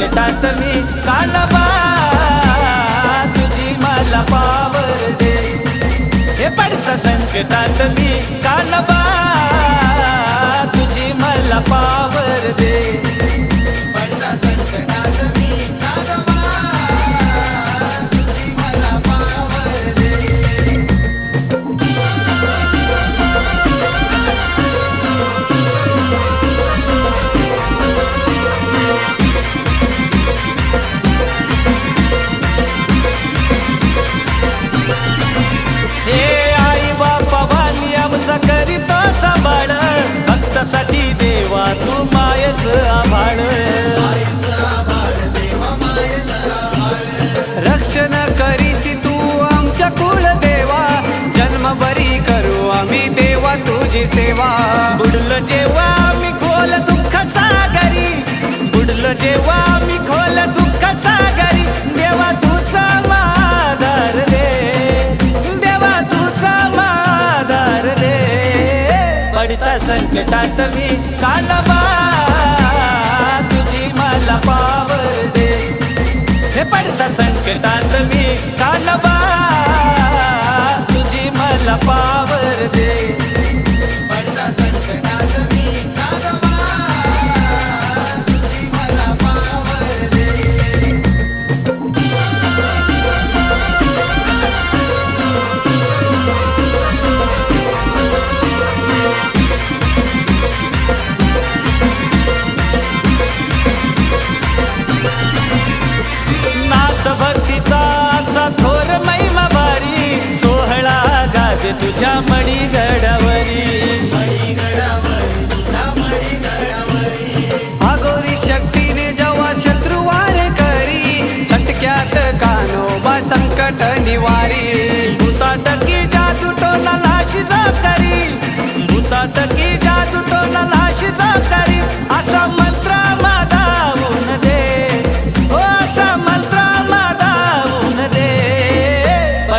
संकटात मी कालबा तुझी मला पावर दे. हे पडतं संकटात मी कालबा तुझी मला पावर दे. संकटात मी कालबा तुझी मला पावर दे. हे पडता संकटात मी कालबा तुझी मला पावर दे.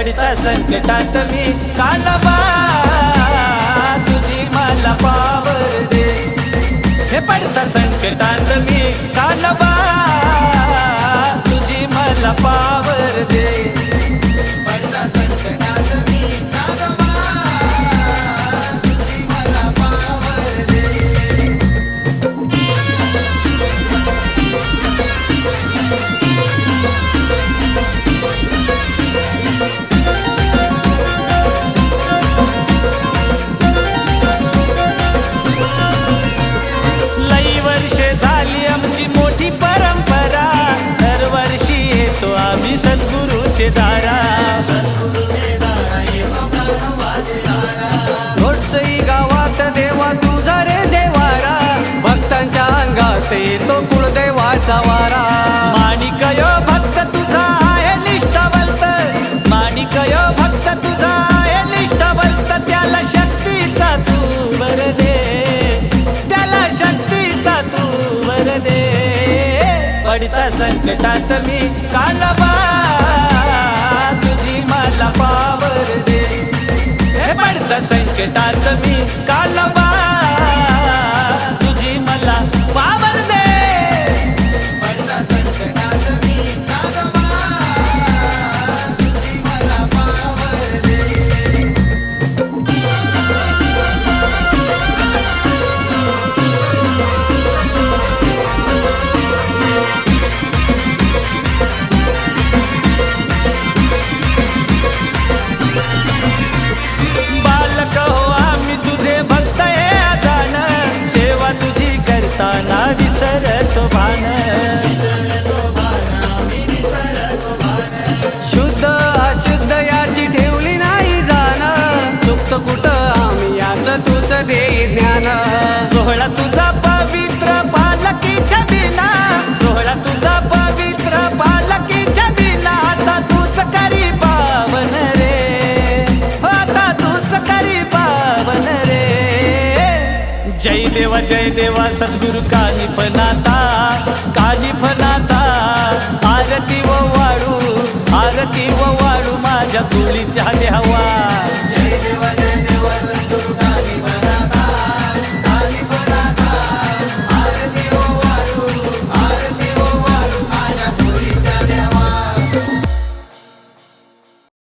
पडता संकटात मी कालबा तुझी मला पावर दे. हे पडता संकटात मी कालबा सवारा माणिकयो भक्त तुझा आहे निष्ठावंत. माणिकयो भक्त तुझा आहे निष्ठावंत. त्याला शक्तीचा तू वर दे. त्याला शक्तीचा तू वर दे. पडता संकटात मी कालबा तुझी मला पावर दे. हे पडता संकटात मी कालबा विसरतो भान शुद्ध अशुद्ध याची ठेवली नाही जाण. चुकत कुठं आम्ही याच तुझं दे ज्ञान. सोहळा तुझा पवित्र देवा जय देवा सद्गुरु काजी फनाता काजी फनाता. आरती व वाळू आरती व वाळू माझ्या कुळीच्या देवा.